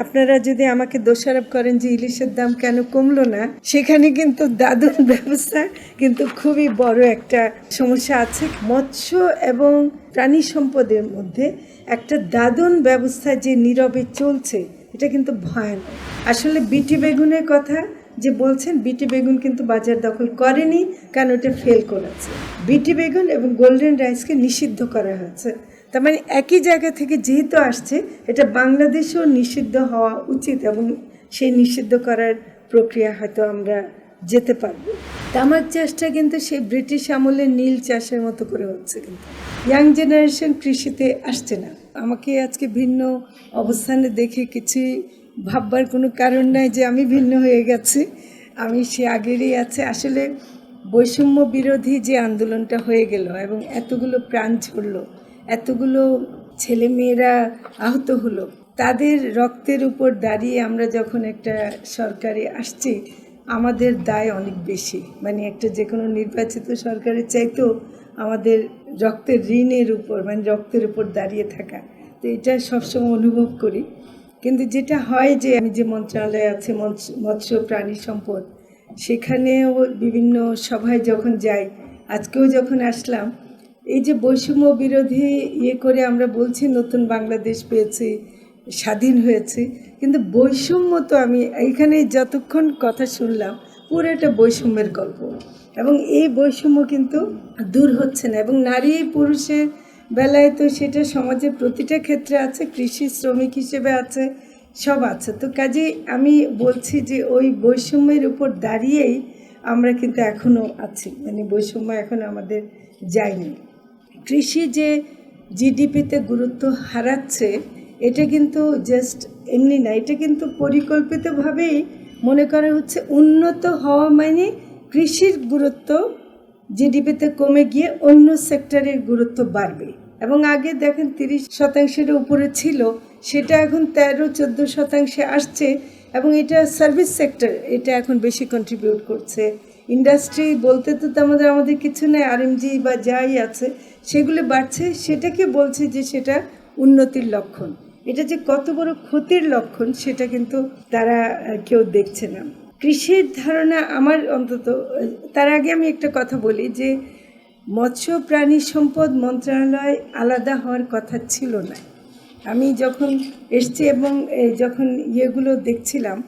আপনারা যদি আমাকে দোষারোপ করেন যে ইলিশের দাম কেন কমলো না, সেখানে কিন্তু দাদুর ব্যবস্থা কিন্তু খুবই বড় একটা সমস্যা আছে। মৎস্য এবং প্রাণী সম্পদের মধ্যে একটা দাদন ব্যবস্থা যে নীরবে চলছে, এটা কিন্তু ভয়ানক। আসলে বিটি বেগুনের কথা যে বলছেন, বিটি বেগুন কিন্তু বাজার দখল করেনি, কারণ ওটা ফেল করেছে। বিটি বেগুন এবং গোল্ডেন রাইসকে নিষিদ্ধ করা হয়েছে। তার মানে একই জায়গা থেকে যেহেতু আসছে, এটা বাংলাদেশেও নিষিদ্ধ হওয়া উচিত এবং সেই নিষিদ্ধ করার প্রক্রিয়া হয়তো আমরা যেতে পারব। তামাক চাষটা কিন্তু সেই ব্রিটিশ আমলের নীল চাষের মতো করে হচ্ছে কিন্তু। ইয়াং জেনারেশন কৃষিতে আসছে না। আমাকে আজকে ভিন্ন অবস্থানে দেখে কিছু ভাববার কোনো কারণ নাই যে আমি ভিন্ন হয়ে গেছি। আমি সে আগেরই আছে। আসলে বৈষম্য বিরোধী যে আন্দোলনটা হয়ে গেল এবং এতগুলো প্রাণ ঝরলো এতগুলো ছেলে মেয়েরা আহত হলো। তাদের রক্তের উপর দাঁড়িয়ে আমরা যখন একটা সরকারে আসছি, আমাদের দায় অনেক বেশি। মানে একটা যে কোনো নির্বাচিত সরকারের চাইতেও আমাদের রক্তের ঋণের উপর মানে রক্তের উপর দাঁড়িয়ে থাকা। তো এটা সবসময় অনুভব করি। কিন্তু যেটা হয় যে, আমি যে মন্ত্রণালয়ে আছে মৎস্য- মৎস্য প্রাণী সম্পদ, সেখানেও বিভিন্ন সভায় যখন যাই, আজকেও যখন আসলাম এই যে বৈষম্য বিরোধী ইয়ে করে আমরা বলছি, নতুন বাংলাদেশ পেয়েছি, স্বাধীন হয়েছে, কিন্তু বৈষম্য তো আমি এইখানে যতক্ষণ কথা শুনলাম, পুরো একটা বৈষম্যের গল্প। এবং এই বৈষম্য কিন্তু দূর হচ্ছে না। এবং নারী পুরুষের বেলায় তো সেটা সমাজের প্রতিটা ক্ষেত্রে আছে, কৃষি শ্রমিক হিসেবে আছে, সব আছে। তো কাজে আমি বলছি যে ওই বৈষম্যের উপর দাঁড়িয়েই আমরা কিন্তু এখনও আছি। মানে বৈষম্য এখন আমাদের যায়নি। কৃষি যে জিডিপিতে গুরুত্ব হারাচ্ছে, এটা কিন্তু জাস্ট এমনি না, এটা কিন্তু পরিকল্পিতভাবেই মনে করা হচ্ছে উন্নত হওয়া মানে কৃষির গুরুত্ব জিডিপিতে কমে গিয়ে অন্য সেক্টরের গুরুত্ব বাড়বে। এবং আগে দেখেন তিরিশ শতাংশের উপরে ছিল, সেটা এখন তেরো, চোদ্দ শতাংশে আসছে, এবং এটা সার্ভিস সেক্টর এটা এখন বেশি কন্ট্রিবিউট করছে। ইন্ডাস্ট্রি বলতে তো আমাদের আমাদের কিছু নেই আরএমজি বা যাই আছে, সেগুলো বাড়ছে, সেটাকে বলছে যে সেটা উন্নতির লক্ষণ। এটা যে কত বড় ক্ষতির লক্ষণ, সেটা কিন্তু তারা কেউ দেখছে না। কৃষির ধারণা আমার অন্তত, তার আগে আমি একটা কথা বলি যে, মৎস্য প্রাণী সম্পদ মন্ত্রণালয় আলাদা হওয়ার কথা ছিল না। আমি যখন এসছি এবং যখন ইয়েগুলো দেখছিলাম,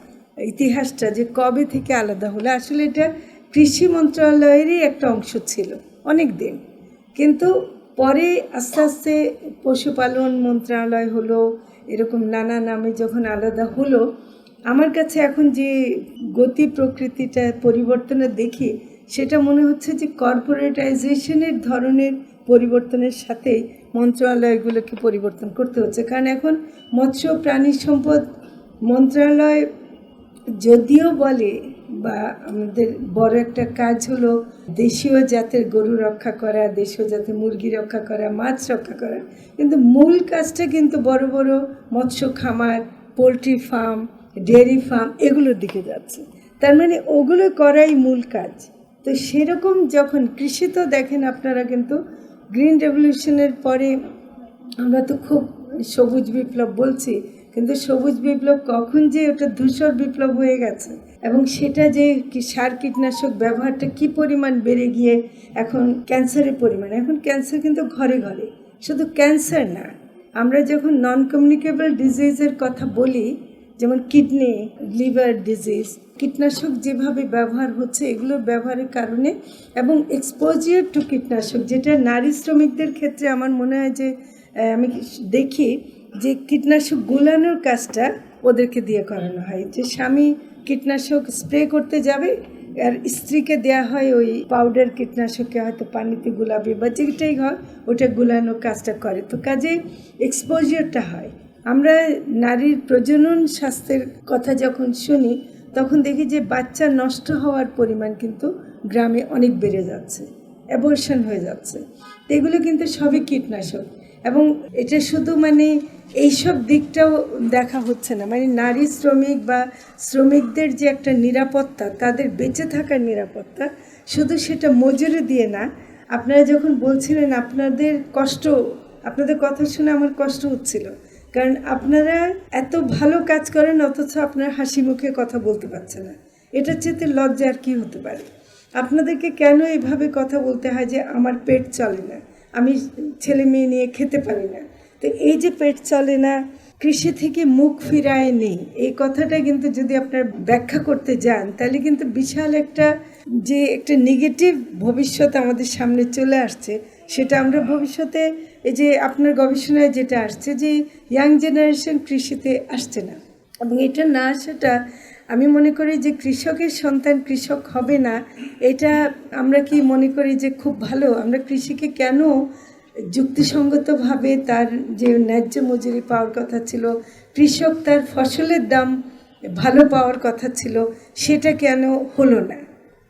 ইতিহাসটা যে কবে থেকে আলাদা হলো, আসলে এটা কৃষি মন্ত্রণালয়েরই একটা অংশ ছিল, অনেক দিন। কিন্তু পরে আস্তে আস্তে পশুপালন মন্ত্রণালয় হলো, এরকম নানা নামে যখন আলাদা হলো, আমার কাছে এখন যে গতি প্রকৃতিটা পরিবর্তনে দেখি, সেটা মনে হচ্ছে যে কর্পোরেটাইজেশনের ধরনের পরিবর্তনের সাথেই মন্ত্রণালয়গুলোকে পরিবর্তন করতে হচ্ছে। কারণ এখন মৎস্য প্রাণী সম্পদ মন্ত্রণালয় যদিও বলে বা আমাদের বড় একটা কাজ হলো দেশীয় জাতের গরু রক্ষা করা, দেশীয় জাতের মুরগি রক্ষা করা, মাছ রক্ষা করা। কিন্তু মূল কাজটা কিন্তু বড় বড় মৎস্য খামার, পোলট্রি ফার্ম, ডেয়ারি ফার্ম এগুলোর দিকে যাচ্ছে। তার মানে ওগুলো করাই মূল কাজ। তো সেরকম যখন কৃষি তো দেখেন আপনারা কিন্তু গ্রিন রেভলিউশনের পরে আমরা তো খুব সবুজ বিপ্লব বলছি কিন্তু সবুজ বিপ্লব কখন যে ওটা ধূসর বিপ্লব হয়ে গেছে এবং সেটা যে সার কীটনাশক ব্যবহারটা কি পরিমাণ বেড়ে গিয়ে এখন ক্যান্সারের পরিমাণ, এখন ক্যান্সার কিন্তু ঘরে ঘরে। শুধু ক্যান্সার না, আমরা যখন নন কমিউনিকেবল ডিজিজের কথা বলি, যেমন কিডনি, লিভার ডিজিজ, কীটনাশক যেভাবে ব্যবহার হচ্ছে এগুলোর ব্যবহারের কারণে এবং এক্সপোজিয়ার টু কীটনাশক, যেটা নারী শ্রমিকদের ক্ষেত্রে আমার মনে হয় যে আমি দেখি যে কীটনাশক গুলানোর কাজটা ওদেরকে দিয়ে করানো হয়। যে স্বামী কীটনাশক স্প্রে করতে যাবে, আর স্ত্রীকে দেয়া হয় ওই পাউডার কীটনাশককে হয়তো পানিতে গুলাবে বা যেটাই হয় ওটা গুলানোর কাজটা করে। তো কাজে এক্সপোজিয়ারটা হয়। আমরা নারীর প্রজনন স্বাস্থ্যের কথা যখন শুনি, তখন দেখি যে বাচ্চা নষ্ট হওয়ার পরিমাণ কিন্তু গ্রামে অনেক বেড়ে যাচ্ছে অ্যাবর্শন হয়ে যাচ্ছে। এগুলো কিন্তু সবই কীটনাশক। এবং এটা শুধু মানে এইসব দিকটাও দেখা হচ্ছে না। মানে নারী শ্রমিক বা শ্রমিকদের যে একটা নিরাপত্তা, তাদের বেঁচে থাকার নিরাপত্তা, শুধু সেটা মজুরি দিয়ে না। আপনারা যখন বলছিলেন আপনাদের কষ্ট, আপনাদের কথা শুনে আমার কষ্ট হচ্ছিল। কারণ আপনারা এত ভালো কাজ করেন, অথচ আপনার হাসি মুখে কথা বলতে পারছে না। এটা চেতে লজ্জা আর কি হতে পারে? আপনাদেরকে কেন এইভাবে কথা বলতে হয় যে আমার পেট চলে না? আমি ছেলে মেয়ে নিয়ে খেতে পারি না। তো এই যে পেট চলে না, কৃষি থেকে মুখ ফিরায় নেই। এই কথাটা কিন্তু যদি আপনার ব্যাখ্যা করতে যান, তাহলে কিন্তু বিশাল একটা যে একটা নেগেটিভ ভবিষ্যৎ আমাদের সামনে চলে আসছে, সেটা আমরা ভবিষ্যতে এই যে আপনার গবেষণায় যেটা আসছে যে ইয়াং জেনারেশন কৃষিতে আসছে না। এবং এটা না আসাটা আমি মনে করি যে কৃষকের সন্তান কৃষক হবে না, এটা আমরা কি মনে করি যে খুব ভালো? আমরা কৃষিকে কেন যুক্তিসঙ্গতভাবে তার যে ন্যায্য মজুরি পাওয়ার কথা ছিল, কৃষক তার ফসলের দাম ভালো পাওয়ার কথা ছিল, সেটা কেন হলো না?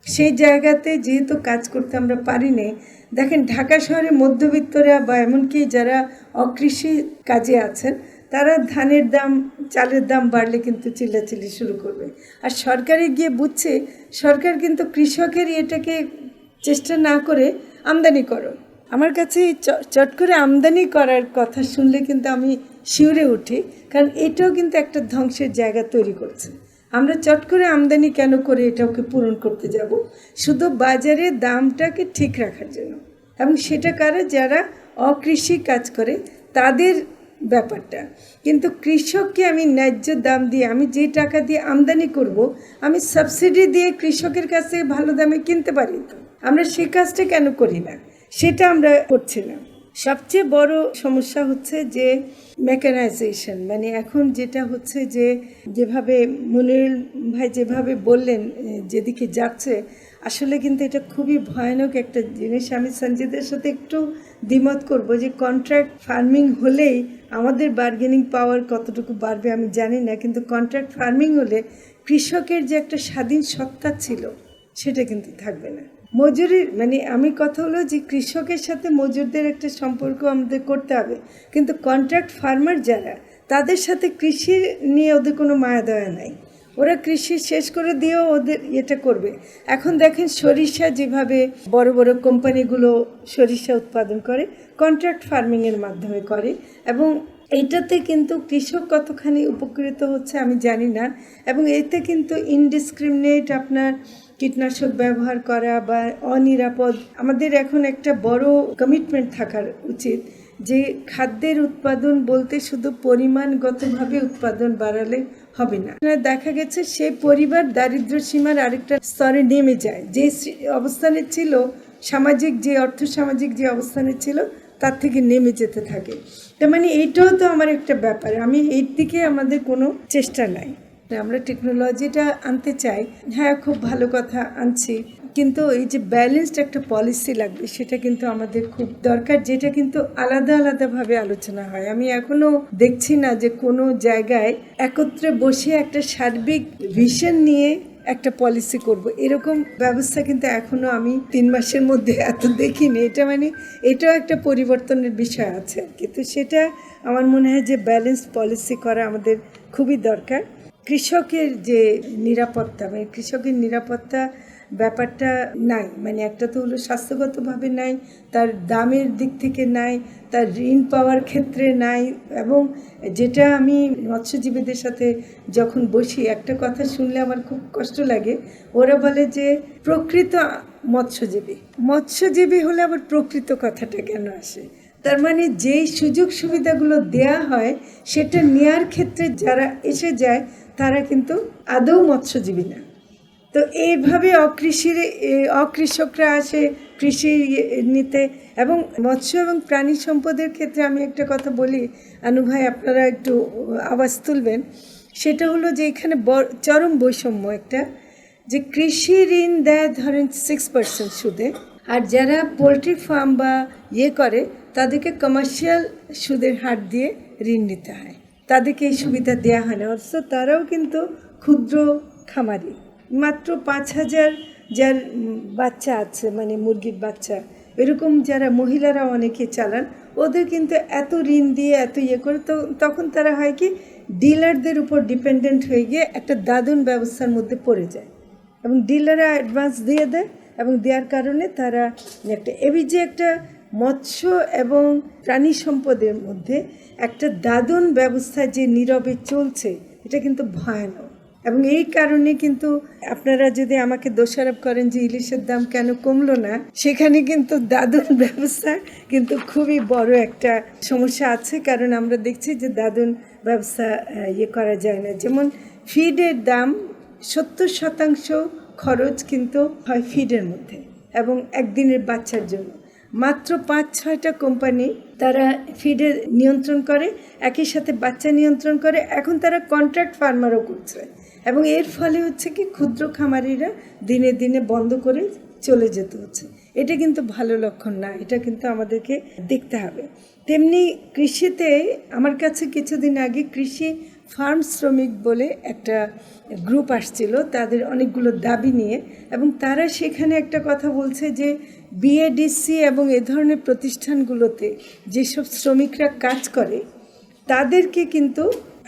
সেই জায়গাতে যেহেতু কাজ করতে আমরা পারি নে, দেখেন ঢাকা শহরে মধ্যবিত্তরা বা এমনকি যারা অকৃষি কাজে আছেন তারা ধানের দাম, চালের দাম বাড়লে কিন্তু চিল্লাচিল্লি শুরু করবে। আর সরকারে গিয়ে বুঝছে, সরকার কিন্তু কৃষকের এটাকে চেষ্টা না করে আমদানি করো। আমার কাছে চট করে আমদানি করার কথা শুনলে কিন্তু আমি শিউরে উঠি, কারণ এটাও কিন্তু একটা ধ্বংসের জায়গা তৈরি করছে। আমরা চট করে আমদানি কেন করে এটাকে পূরণ করতে যাব? শুধু বাজারে দামটাকে ঠিক রাখার জন্য। এবং সেটা কারা, যারা অকৃষি কাজ করে, তাদের ব্যাপারটা। কিন্তু কৃষককে আমি ন্যায্য দাম দিয়ে, আমি যে টাকা দিয়ে আমদানি করব, আমি সাবসিডি দিয়ে কৃষকের কাছে ভালো দামে কিনতে পারি তো? আমরা সে কাজটা কেন করি না? সেটা আমরা করছি না। সবচেয়ে বড় সমস্যা হচ্ছে যে মেকানাইজেশন মানে এখন যেটা হচ্ছে যে যেভাবে মনির ভাই যেভাবে বললেন যেদিকে যাচ্ছে, আসলে কিন্তু এটা খুবই ভয়ানক একটা জিনিস। আমি সঞ্জিতের সাথে একটু দ্বিমত করব যে কন্ট্রাক্ট ফার্মিং হলেই আমাদের বার্গেনিং পাওয়ার কতটুকু বাড়বে আমি জানি না, কিন্তু কন্ট্রাক্ট ফার্মিং হলে কৃষকের যে একটা স্বাধীন সত্তা ছিল, সেটা কিন্তু থাকবে না। মজুরির মানে আমি কথা হলো যে কৃষকের সাথে মজুরদের একটা সম্পর্ক আমাদের করতে হবে, কিন্তু কন্ট্রাক্ট ফার্মার যারা, তাদের সাথে কৃষি নিয়ে ওদের কোনো মায়া দয়া নাই। ওরা কৃষি শেষ করে দিয়েও ওদের এটা করবে। এখন দেখেন সরিষা যেভাবে বড় বড় কোম্পানিগুলো সরিষা উৎপাদন করে কন্ট্রাক্ট ফার্মিংয়ের মাধ্যমে করে এবং এইটাতে কিন্তু কৃষক কতখানি উপকৃত হচ্ছে আমি জানি না এবং এতে কিন্তু ইনডিসক্রিমিনেট আপনার কীটনাশক ব্যবহার করা বা অনিরাপদ, আমাদের এখন একটা বড় কমিটমেন্ট থাকার উচিত যে খাদ্যের উৎপাদন বলতে শুধু পরিমাণগতভাবে উৎপাদন বাড়ালে হবে না। দেখা গেছে সেই পরিবার দারিদ্র সীমার আরেকটা স্তরে নেমে যায়। যে অবস্থানে ছিল, সামাজিক যে অর্থ সামাজিক যে অবস্থানে ছিল, তার থেকে নেমে যেতে থাকে। তার মানে এইটাও তো আমার একটা ব্যাপার। আমি এর দিকে আমাদের কোনো চেষ্টা নাই। আমরা টেকনোলজিটা আনতে চাই। হ্যাঁ খুব ভালো কথা আনছি। কিন্তু এই যে ব্যালেন্সড একটা পলিসি লাগবে, সেটা কিন্তু আমাদের খুব দরকার, যেটা কিন্তু আলাদা আলাদাভাবে আলোচনা হয়। আমি এখনও দেখছি না যে কোনো জায়গায় একত্রে বসে একটা সার্বিক ভিশন নিয়ে একটা পলিসি করব। এরকম ব্যবস্থা কিন্তু এখনও আমি তিন মাসের মধ্যে এত দেখিনি। এটা মানে এটাও একটা পরিবর্তনের বিষয় আছে। কিন্তু সেটা আমার মনে হয় যে ব্যালেন্স পলিসি করা আমাদের খুবই দরকার। কৃষকের যে নিরাপত্তা মানে কৃষকের নিরাপত্তা ব্যাপারটা নাই। মানে একটা তো হলো স্বাস্থ্যগতভাবে নাই, তার দামের দিক থেকে নাই, তার ঋণ পাওয়ার ক্ষেত্রে নাই এবং যেটা আমি মৎস্যজীবীদের সাথে যখন বসি, একটা কথা শুনলে আমার খুব কষ্ট লাগে। ওরা বলে যে, প্রকৃত মৎস্যজীবী। মৎস্যজীবী হলে আবার প্রকৃত কথাটা কেন আসে? তার মানে যেই সুযোগ সুবিধাগুলো দেয়া হয়, সেটা নেয়ার ক্ষেত্রে যারা এসে যায়, তারা কিন্তু আদৌ মৎস্যজীবী না। তো এইভাবে অকৃষির অকৃষকরা আসে কৃষি নিতে এবং মৎস্য এবং প্রাণী সম্পদের ক্ষেত্রে আমি একটা কথা বলি, আনু ভাই, আপনারা একটু আওয়াজ তুলবেন। সেটা হলো যে এখানে চরম বৈষম্য একটা, যে কৃষি ঋণ দেয় ধরেন সিক্স পার্সেন্ট সুদে, আর যারা পোলট্রি ফার্ম বা ইয়ে করে, তাদেরকে কমার্শিয়াল সুদের হার দিয়ে ঋণ নিতে হয়। তাদেরকে এই সুবিধা দেওয়া হয় না। অথচ তারাও কিন্তু ক্ষুদ্র খামারি। মাত্র পাঁচ হাজার যার বাচ্চা আছে মানে মুরগির বাচ্চা। এরকম যারা মহিলারা অনেকে চালান, ওদের কিন্তু এত ঋণ দিয়ে এত ইয়ে করে, তো তখন তারা হয় কি, ডিলারদের উপর ডিপেন্ডেন্ট হয়ে গিয়ে একটা দাদন ব্যবস্থার মধ্যে পড়ে যায়। এবং ডিলাররা অ্যাডভান্স দিয়ে দেয় এবং দেওয়ার কারণে তারা একটা এবি যে একটা মৎস্য এবং প্রাণী সম্পদের মধ্যে একটা দাদন ব্যবস্থা যে নীরবে চলছে, এটা কিন্তু ভয়ানক। এবং এই কারণে কিন্তু আপনারা যদি আমাকে দোষারোপ করেন যে ইলিশের দাম কেন কমলো না, সেখানে কিন্তু দাদন ব্যবস্থা কিন্তু খুবই বড় একটা সমস্যা আছে। কারণ আমরা দেখছি যে দাদন ব্যবস্থা ইয়ে করা যায় না। যেমন ফিডের দাম সত্তর শতাংশ খরচ কিন্তু হয় ফিডের মধ্যে এবং একদিনের বাচ্চার জন্য। মাত্র পাঁচ, ছয়টা কোম্পানি তারা ফিডের নিয়ন্ত্রণ করে, একই সাথে বাচ্চা নিয়ন্ত্রণ করে। এখন তারা কন্ট্রাক্ট ফার্মারও করছে। এবং এর ফলে হচ্ছে কি ক্ষুদ্র খামারিরা দিনে দিনে বন্ধ করে চলে যেতে হচ্ছে। এটা কিন্তু ভালো লক্ষণ না, এটা কিন্তু আমাদেরকে দেখতে হবে। তেমনি কৃষিতে আমার কাছে কিছুদিন আগে কৃষি ফার্ম শ্রমিক বলে একটা গ্রুপ আসছিল, তাদের অনেকগুলো দাবি নিয়ে এবং তারা সেখানে একটা কথা বলছে যে বিএডিসি এবং এ ধরনের প্রতিষ্ঠানগুলোতে যেসব শ্রমিকরা কাজ করে, তাদেরকে কিন্তু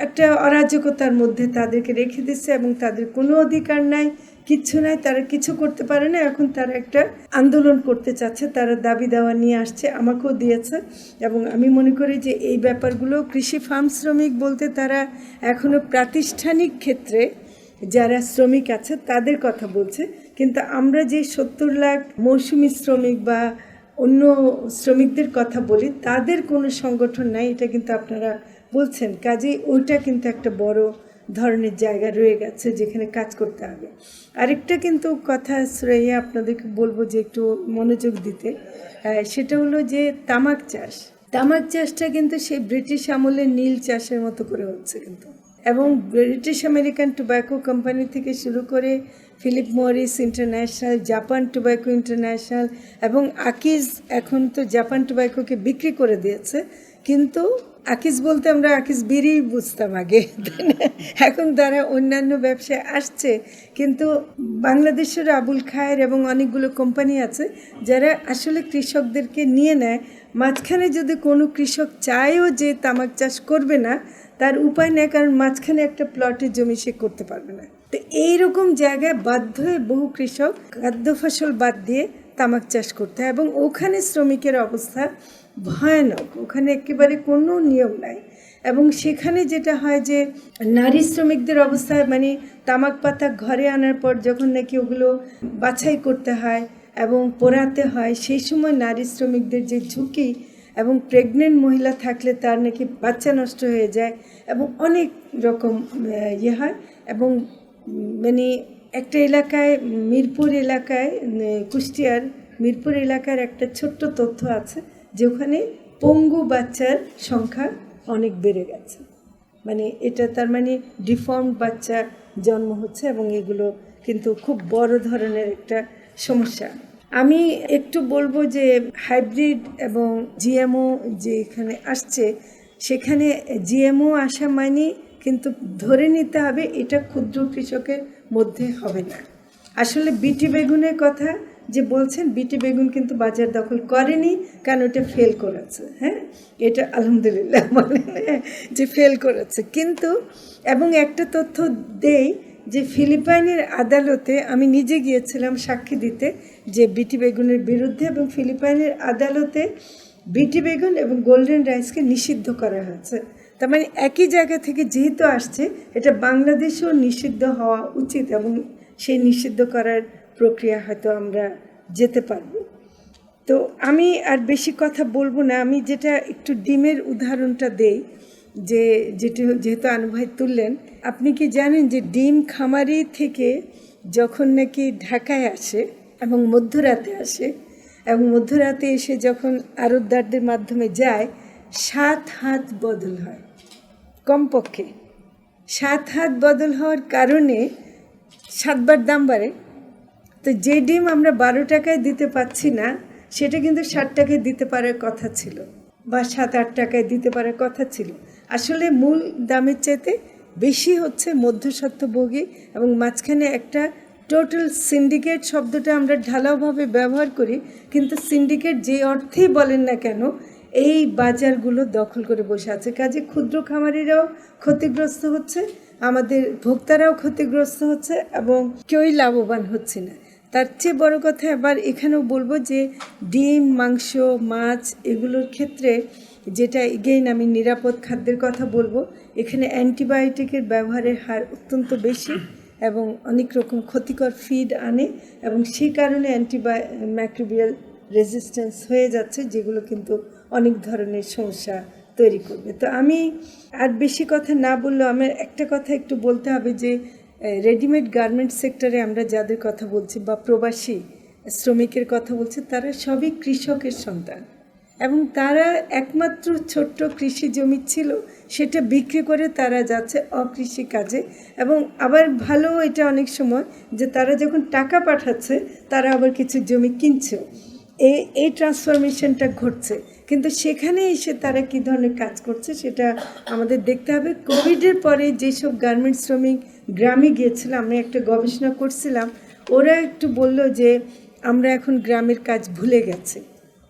একটা অরাজকতার মধ্যে তাদেরকে রেখে দিচ্ছে এবং তাদের কোনো অধিকার নাই, কিচ্ছু নাই, তারা কিছু করতে পারে না। এখন তারা একটা আন্দোলন করতে চাচ্ছে, তারা দাবি দেওয়া নিয়ে আসছে, আমাকেও দিয়েছে। এবং আমি মনে করি যে এই ব্যাপারগুলো কৃষি ফার্ম শ্রমিক বলতে তারা এখনও প্রাতিষ্ঠানিক ক্ষেত্রে যারা শ্রমিক আছে তাদের কথা বলছে। কিন্তু আমরা যে সত্তর লাখ মৌসুমি শ্রমিক বা অন্য শ্রমিকদের কথা বলি, তাদের কোনো সংগঠন নাই, এটা কিন্তু আপনারা বলছেন, কাজেই ওইটা কিন্তু একটা বড় ধরনের জায়গা রয়ে গেছে যেখানে কাজ করতে হবে। আরেকটা কিন্তু কথা শ্রেয়া আপনাদেরকে বলব যে একটু মনোযোগ দিতে সেটা হলো যে তামাক চাষ। তামাক চাষটা কিন্তু সেই ব্রিটিশ আমলের নীল চাষের মতো করে হচ্ছে কিন্তু। এবং ব্রিটিশ আমেরিকান টোব্যাকো কোম্পানি থেকে শুরু করে Philip Morris International Japan Tobacco International এবং আকিজ এখন তো জাপান টোব্যাকোকে বিক্রি করে দিয়েছে। কিন্তু আকিজ বলতে আমরা আকিজ বিড়ি বুঝতাম আগে। এখন তারা অন্যান্য ব্যবসায় আসছে, কিন্তু বাংলাদেশের আবুল খায়ের এবং অনেকগুলো কোম্পানি আছে যারা আসলে কৃষকদেরকে নিয়ে নেয়। মাঝখানে যদি কোনো কৃষক চায়ও যে তামাক চাষ করবে না, তার উপায় নেই, কারণ মাঝখানে একটা প্লটের জমি সে করতে পারবে না। তো এইরকম জায়গায় বাধ্য হয়ে বহু কৃষক খাদ্য ফসল বাদ দিয়ে তামাক চাষ করতে হয় এবং ওখানে শ্রমিকের অবস্থা ভয়ানক। ওখানে একেবারে কোনো নিয়ম নাই। এবং সেখানে যেটা হয় যে, নারী শ্রমিকদের অবস্থায় মানে তামাক পাতা ঘরে আনার পর যখন নাকি ওগুলো বাছাই করতে হয় এবং পোড়াতে হয়, সেই সময় নারী শ্রমিকদের যে ঝুঁকি এবং প্রেগনেন্ট মহিলা থাকলে তার নাকি বাচ্চা নষ্ট হয়ে যায় এবং অনেক রকম ইয়ে হয়। এবং মানে একটা এলাকায়, মিরপুর এলাকায় কুষ্টিয়ার মিরপুর এলাকার একটা ছোট্ট তথ্য আছে। যে ওখানে পঙ্গু বাচ্চার সংখ্যা অনেক বেড়ে গেছে। মানে এটা তার মানে ডিফর্ম বাচ্চা জন্ম হচ্ছে এবং এগুলো কিন্তু খুব বড় ধরনের একটা সমস্যা। আমি একটু বলব যে হাইব্রিড এবং জিএমও যে এখানে আসছে, সেখানে জিএমও আসা মানে কিন্তু ধরে নিতে হবে এটা ক্ষুদ্র কৃষকের মধ্যে হবে না। আসলে বিটি বেগুনের কথা যে বলছেন বিটি বেগুন কিন্তু বাজার দখল করেনি কারণ ওটা ফেল করেছে? হ্যাঁ? এটা আলহামদুলিল্লাহ বলেন হ্যাঁ, যে ফেল করেছে। কিন্তু এবং একটা তথ্য দেই যে ফিলিপাইনের আদালতে আমি নিজে গিয়েছিলাম সাক্ষী দিতে যে বিটি বেগুনের বিরুদ্ধে এবং ফিলিপাইনের আদালতে বিটি বেগুন এবং গোল্ডেন রাইসকে নিষিদ্ধ করা হয়েছে। তার মানে একই জায়গা থেকে যেহেতু আসছে এটা বাংলাদেশেও নিষিদ্ধ হওয়া উচিত এবং সেই নিষিদ্ধ করার প্রক্রিয়া হয়তো আমরা যেতে পারব। তো আমি আর বেশি কথা বলব না। আমি যেটা একটু ডিমের উদাহরণটা দেই, যে যেটি যেহেতু আনুভাই তুললেন, আপনি কি জানেন যে ডিম খামারি থেকে যখন নাকি ঢাকায় আসে এবং মধ্যরাতে আসে এবং মধ্যরাতে এসে যখন আরতদারদের মাধ্যমে যায়, সাত হাত বদল হয়। কমপক্ষে সাত হাত বদল হওয়ার কারণে সাতবার দাম বাড়ে। তো যে ডিম আমরা বারো টাকায় দিতে পাচ্ছি না, সেটা কিন্তু ষাট টাকায় দিতে পারার কথা ছিল বা সাত, আট টাকায় দিতে পারার কথা ছিল। আসলে মূল দামের চাইতে বেশি হচ্ছে মধ্যস্বত্বভোগী এবং মাঝখানে একটা টোটাল সিন্ডিকেট শব্দটা আমরা ঢালাওভাবে ব্যবহার করি, কিন্তু সিন্ডিকেট যে অর্থেই বলেন না কেন, এই বাজারগুলো দখল করে বসে আছে। কাজে ক্ষুদ্র খামারিরাও ক্ষতিগ্রস্ত হচ্ছে, আমাদের ভোক্তারাও ক্ষতিগ্রস্ত হচ্ছে এবং কেউই লাভবান হচ্ছে না। তার চেয়ে বড় কথা আবার এখানেও বলব যে ডিম, মাংস, মাছ এগুলোর ক্ষেত্রে যেটা এগেইন আমি নিরাপদ খাদ্যের কথা বলব, এখানে অ্যান্টিবায়োটিকের ব্যবহারের হার অত্যন্ত বেশি এবং অনেক রকম ক্ষতিকর ফিড আনে এবং সেই কারণে অ্যান্টিবায় ম্যাক্রোবিয়াল রেজিস্ট্যান্স হয়ে যাচ্ছে, যেগুলো কিন্তু অনেক ধরনের সমস্যা তৈরি করবে। তো আমি আর বেশি কথা না বললেও আমার একটা কথা একটু বলতে হবে যে রেডিমেড গার্মেন্ট সেক্টরে আমরা যাদের কথা বলছি বা প্রবাসী শ্রমিকের কথা বলছি, তারা সবই কৃষকের সন্তান। এবং তারা একমাত্র ছোট্ট কৃষি জমি ছিল, সেটা বিক্রি করে তারা যাচ্ছে অকৃষি কাজে। এবং আবার ভালো এটা অনেক সময় যে তারা যখন টাকা পাঠাচ্ছে, তারা আবার কিছু জমি কিনছেও। এই এই ট্রান্সফরমেশনটা ঘটছে। কিন্তু সেখানে এসে তারা কী ধরনের কাজ করছে সেটা আমাদের দেখতে হবে। কোভিডের পরে যেসব গার্মেন্টস শ্রমিক গ্রামে গিয়েছিল, আমি একটা গবেষণা করছিলাম, ওরা একটু বলল যে আমরা এখন গ্রামের কাজ ভুলে গেছে।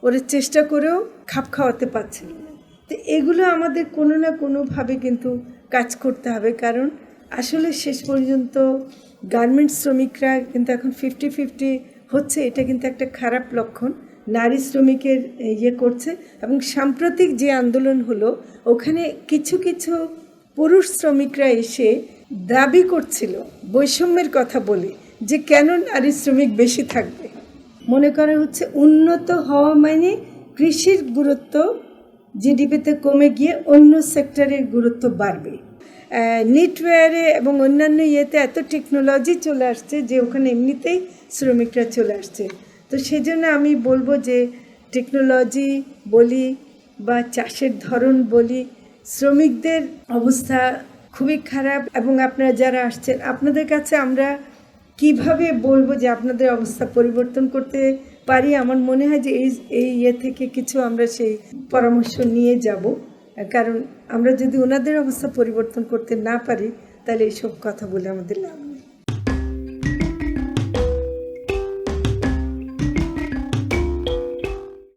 ওরা চেষ্টা করেও খাপ খাওয়াতে পারছিল না। তো এগুলো আমাদের কোনো না কোনোভাবে কিন্তু কাজ করতে হবে। কারণ আসলে শেষ পর্যন্ত গার্মেন্টস শ্রমিকরা কিন্তু এখন ফিফটি ফিফটি হচ্ছে, এটা কিন্তু একটা খারাপ লক্ষণ। নারী শ্রমিকের ইয়ে করছে এবং সাম্প্রতিক যে আন্দোলন হলো, ওখানে কিছু কিছু পুরুষ শ্রমিকরা এসে দাবি করছিল, বৈষম্যের কথা বলে, যে কেন নারী শ্রমিক বেশি থাকবে? মনে করা হচ্ছে উন্নত হওয়া মানে কৃষির গুরুত্ব জিডিপিতে কমে গিয়ে অন্য সেক্টরের গুরুত্ব বাড়বে। নিটওয়্যারে এবং অন্যান্য ইয়েতে এত টেকনোলজি চলে আসছে যে ওখানে এমনিতেই শ্রমিকরা চলে আসছে। তো সেজন্য আমি বলব যে টেকনোলজি বলি বা চাষের ধরন বলি, শ্রমিকদের অবস্থা খুবই খারাপ এবং আপনারা যারা আসছেন, আপনাদের কাছে আমরা কীভাবে বলব যে আপনাদের অবস্থা পরিবর্তন করতে পারি? আমার মনে হয় যে এই এই ইয়ে থেকে কিছু আমরা সেই পরামর্শ নিয়ে যাব। কারণ আমরা যদি ওনাদের অবস্থা পরিবর্তন করতে না পারি, তাহলে এইসব কথা বলে আমাদের লাভ।